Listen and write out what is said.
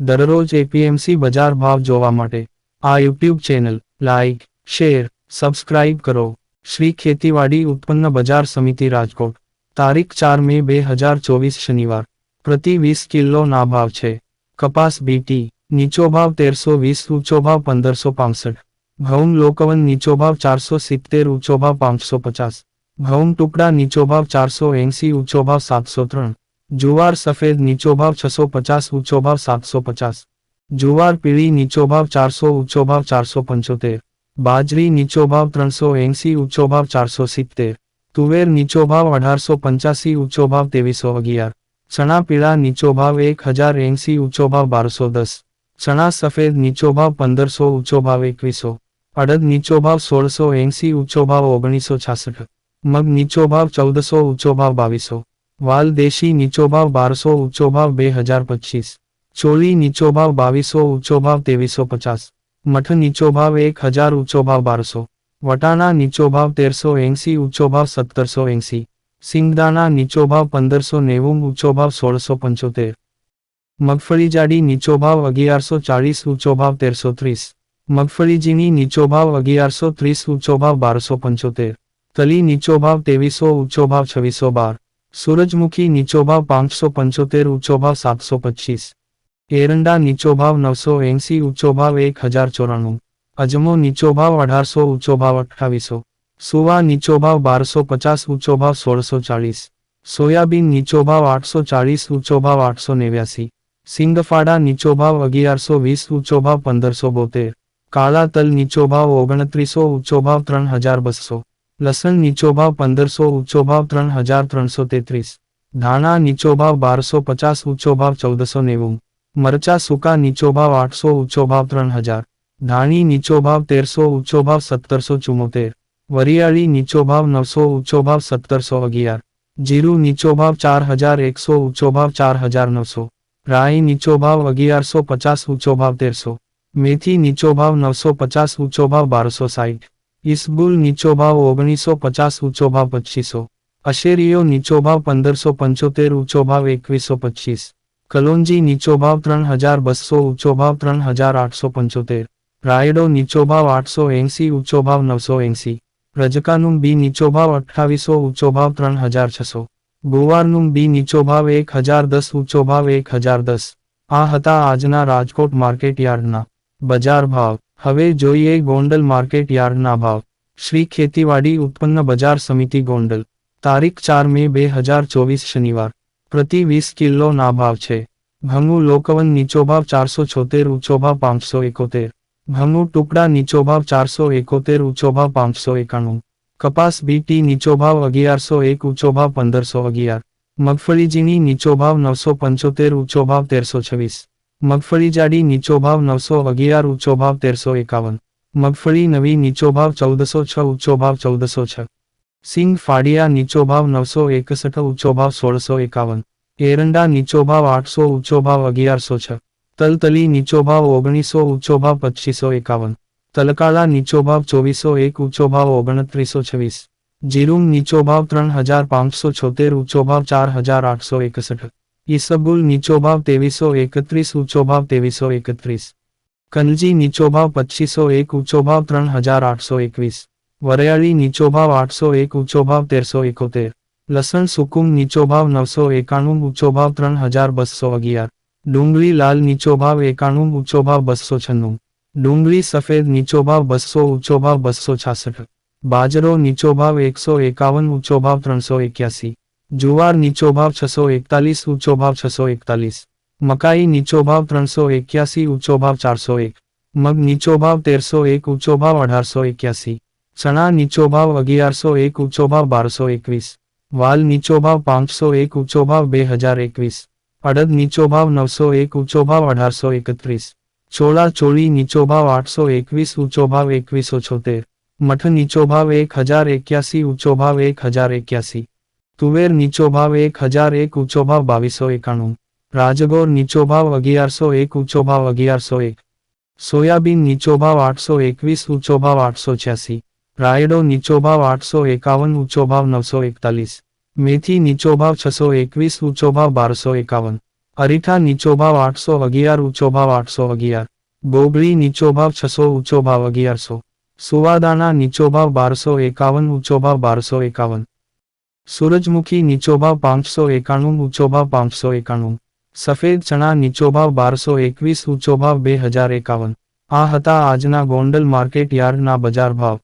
દરરોજ એપીએમસી બજાર ભાવ જોવા માટે આ YouTube channel like share, subscribe કરો. શ્રી ખેતીવાડી ઉત્પન્ન બજાર સમિતિ રાજકોટ. તારીખ ચાર મે બે હજાર ચોવીસ શનિવાર. પ્રતિ વીસ કિલો ના ભાવ છે. કપાસ બીટી નીચો ભાવ તેરસો વીસ, ઊંચો ભાવ પંદરસો પાસઠ. ઘઉં લોકવન નીચો ભાવ ચારસો સિત્તેર, ઊંચો ભાવ પાંચસો પચાસ. ઘઉં ટુકડા નીચો ભાવ ચારસો એંસી, ઊંચો ભાવ સાતસો ત્રણ. જુવાર સફેદ નીચો ભાવ છસો પચાસ, ઊંચો ભાવ સાતસો પચાસ. જુવાર પીળી નીચો ભાવ ચારસો, ઊંચો ભાવ ચારસો પંચોતેર. બાજરી નીચો ભાવ ત્રણસો એંસી, ઊંચો ભાવ ચારસો સિત્તેર. તુવેર નીચો ભાવ અઢારસો પંચ્યાસી, ઊંચો ભાવ ત્રેવીસો અગિયાર. ચણા પીળા નીચો ભાવ એક હજાર એંસી, ઊંચો ભાવ બારસો દસ. ચણા સફેદ નીચો ભાવ પંદરસો, ઊંચો ભાવ એકવીસો. અડદ નીચો ભાવ સોળસો એંસી, ઊંચો ભાવ ઓગણીસો છાસઠ. મગ નીચો ભાવ ચૌદસો, ઊંચો ભાવ બાવીસો. વાલ દેશી નીચો ભાવ બારસો ઊંચો ભાવ બે હજાર પચીસ. ચોલી નીચો ભાવ બાવીસો ઊંચો ભાવ ત્રેવીસો પચાસ. મઠ નીચો ભાવ એક હજાર ઊંચો ભાવ બારસો. વટાણા નીચો ભાવ તેરસો એંસી ઊંચો ભાવ સત્તરસો એંસી. સિંગદાણા નીચો ભાવ પંદરસો નેવું ઊંચો ભાવ સોળસો પંચોતેર. મગફળી જાડી નીચો ભાવ અગિયારસો ચાળીસ ઊંચો ભાવ તેરસો ત્રીસ. મગફળીજીની નીચો ભાવ અગિયારસો ત્રીસ ઊંચો ભાવ બારસો પંચોતેર. તલી નીચો ભાવ ત્રેવીસો ઊંચો ભાવ છવ્વીસો બાર. સૂરજમુખી નીચો ભાવ પાંચસો પંચોતેર ઊંચો ભાવ સાતસો પચીસ. એરંડા નીચો ભાવ નવસો એંસી ઊંચો ભાવ એક હજાર ચોરાણું. અજમો નીચો ભાવ અઢારસો ઊંચો ભાવ અઠ્ઠાવીસો. સુવા નીચો ભાવ બારસો પચાસ ઊંચો ભાવ સોળસો ચાળીસ. સોયાબીન નીચો ભાવ આઠસો ચાળીસ ઊંચો ભાવ આઠસો નેવ્યાસી. સિંગફાડા નીચો ભાવ અગિયારસો વીસ ઊંચો ભાવ પંદરસો બોતેર. કાળા તલ નીચો ભાવ ઓગણત્રીસો ઊંચો ભાવ ત્રણ હજાર બસો. લસણ નીચો ભાવ પંદરસો, ઊંચો ભાવ ત્રણ હજાર ત્રણસો તેત્રીસ. ધાણા નીચો ભાવ બારસો પચાસ, ઊંચો ભાવ ચૌદસો નેવું. મરચા સૂકા નીચો ભાવ આઠસો, ઊંચો ભાવ ત્રણ હજાર. ધાણી નીચો ભાવ તેરસો, ઊંચો ભાવ સત્તરસો ચુમ્મોતેર વરિયાળી નીચો ભાવ નવસો, ઊંચો ભાવ સત્તરસો અગિયાર. જીરું નીચો ભાવ ચાર હજાર એકસો, ઊંચો ભાવ ચાર હજાર નવસો. રાઈ નીચો ભાવ અગિયારસો પચાસ, ઊંચો ભાવ તેરસો. મેથી નીચો ભાવ નવસો પચાસ, ઊંચો ભાવ બારસો સાઠ ઇસબુલ નીચો ભાવ ઓગણીસો પચાસ ઊંચો ભાવ પચીસો અશેરીઓ નીચો ભાવ પંદરસો પંચોતેર ઊંચો ભાવ એકવીસો પચીસ કલોંજી નીચો ભાવ ત્રણ હજાર બસો ઊંચો ભાવ ત્રણ હજાર આઠસો પંચોતેર. રાયડો નીચો ભાવ આઠસો એંસી ઊંચો ભાવ નવસો એંસી. રજકાનું બી નીચો ભાવ અઠ્ઠાવીસો ઊંચો ભાવ ત્રણ હજાર છસો. ગુવારનું બી નીચો ભાવ એક હજાર દસ ઊંચો ભાવ એક હજાર દસ. આ હતા આજના રાજકોટ માર્કેટ યાર્ડના બજાર ભાવ. હવે જોઈએ ગોંડલ માર્કેટ યાર્ડના ભાવ. શ્રી ખેતીવાડી ઉત્પન્ન બજાર સમિતિ ગોંડલ. તારીખ ચાર મે બે હજાર ચોવીસ શનિવાર. પ્રતિ વીસ કિલો ના ભાવ છે. ભંગુ લોકવન નીચો ભાવ ચારસો છોતેર, ઊંચો ભાવ પાંચસો એકોતેર. ભંગુ ટુકડા નીચો ભાવ ચારસો એકોતેર, ઊંચો ભાવ પાંચસો એકાણું. કપાસ બીટી નીચો ભાવ અગિયારસો એક, ઊંચો ભાવ પંદરસો અગિયાર. મગફળીજીની નીચો ભાવ નવસો પંચોતેર, ઊંચો ભાવ તેરસો છવ્વીસ. મગફળી જાડી નીચો ભાવ નવસો અગિયાર, ઊંચો ભાવ તેરસો એકાવન. મગફળી નવી નીચો ભાવ ચૌદસો છ, ઊંચો ભાવ ચૌદસો છ. સિંગ ફાડિયા નીચો ભાવ નવસો એકસઠ, ઊંચો ભાવ સોળસો એકાવન. એરંડા નીચો ભાવ આઠસો, ઊંચો ભાવ અગિયારસો છ. તલતલી નીચો ભાવ ઓગણીસો, ઊંચો ભાવ પચીસો એકાવન. તલકાળા નીચો ભાવ ચોવીસો એક, ઊંચો ભાવ ઓગણત્રીસો છવ્વીસ. જીરુંગ નીચો ભાવ ત્રણ હજાર પાંચસો છોતેર, ઊંચો ભાવ ચાર હજાર આઠસો એકસઠ. ઈસબુલ નીચો ભાવ ત્રેવીસો એકત્રીસ ઊંચો ભાવ તેવીસો એકત્રીસ. કનજી નીચો ભાવ પચીસો એક ઊંચો ભાવ ત્રણ હજાર આઠસો એકવીસ. વરિયાળી નીચો ભાવ આઠસો એક ઊંચો ભાવ તેરસો એકોતેર. લસણ સુકુમ નીચો ભાવ નવસો એકાણું ઊંચો ભાવ ત્રણ હજાર બસો અગિયાર. ડુંગળી લાલ નીચો ભાવ એકાણું ઊંચો ભાવ બસો છન્નું. ડુંગળી સફેદ નીચો ભાવ બસો ઊંચો ભાવ બસો છાસઠ. બાજરો નીચો ભાવ એકસો એકાવન ઊંચો ભાવ ત્રણસો એક્યાસી. જુવાર નીચો ભાવ છસો એકતાલીસ, ઊંચો ભાવ છસો એકતાલીસ. મકાઈ નીચો ભાવ ત્રણસો એક્યાસી, ઊંચો ભાવ ચારસો એક. મગ નીચો ભાવ તેરસો એક, ઊંચો ભાવ અઢારસો એક્યાસી. ચણા નીચો ભાવ અગિયારસો એક, ઊંચો ભાવ બારસો એકવીસ. વાલ નીચો ભાવ પાંચસો એક, ઊંચો ભાવ બે હજાર એકવીસ. અડદ નીચો ભાવ નવસો એક, ઊંચો ભાવ અઢારસો એકત્રીસ. ચોળા ચોળી નીચો ભાવ આઠસો એકવીસ, ઊંચો ભાવ એકવીસો છોતેર. મઠ નીચો ભાવ એક હજાર એક્યાસી, ઊંચો ભાવ એક હજાર એક્યાસી. તુવેર નીચો ભાવ એક હજાર એક ઊંચો ભાવ બાવીસો એકાણું. રાજગોર નીચો ભાવ અગિયારસો એક ઊંચો ભાવ અગિયારસો એક. સોયાબીન નીચો ભાવ આઠસો એકવીસ ઊંચો ભાવ આઠસો છ્યાસી. રાયડો નીચો ભાવ આઠસો એકાવન ઊંચો ભાવ નવસો એકતાલીસ. મેથી નીચો ભાવ છસો એકવીસ ઊંચો ભાવ બારસો એકાવન. અરીઠા નીચો ભાવ આઠસો અગિયાર ઊંચો ભાવ આઠસો અગિયાર. બોબડી નીચો ભાવ છસો ઊંચો ભાવ અગિયારસો. સુવાદાના નીચો ભાવ બારસો એકાવન ઊંચો ભાવ બારસો એકાવન. સૂરજમુખી નીચો ભાવ પાંચસો એકાણું ઊંચો પાંચસો એકાણું. સફેદ ચણા નીચો ભાવ બારસો એકવીસ ઊંચો બે હજાર એકાવન. આ હતા આજના ગોંડલ માર્કેટ યાર્ડના બજાર ભાવ.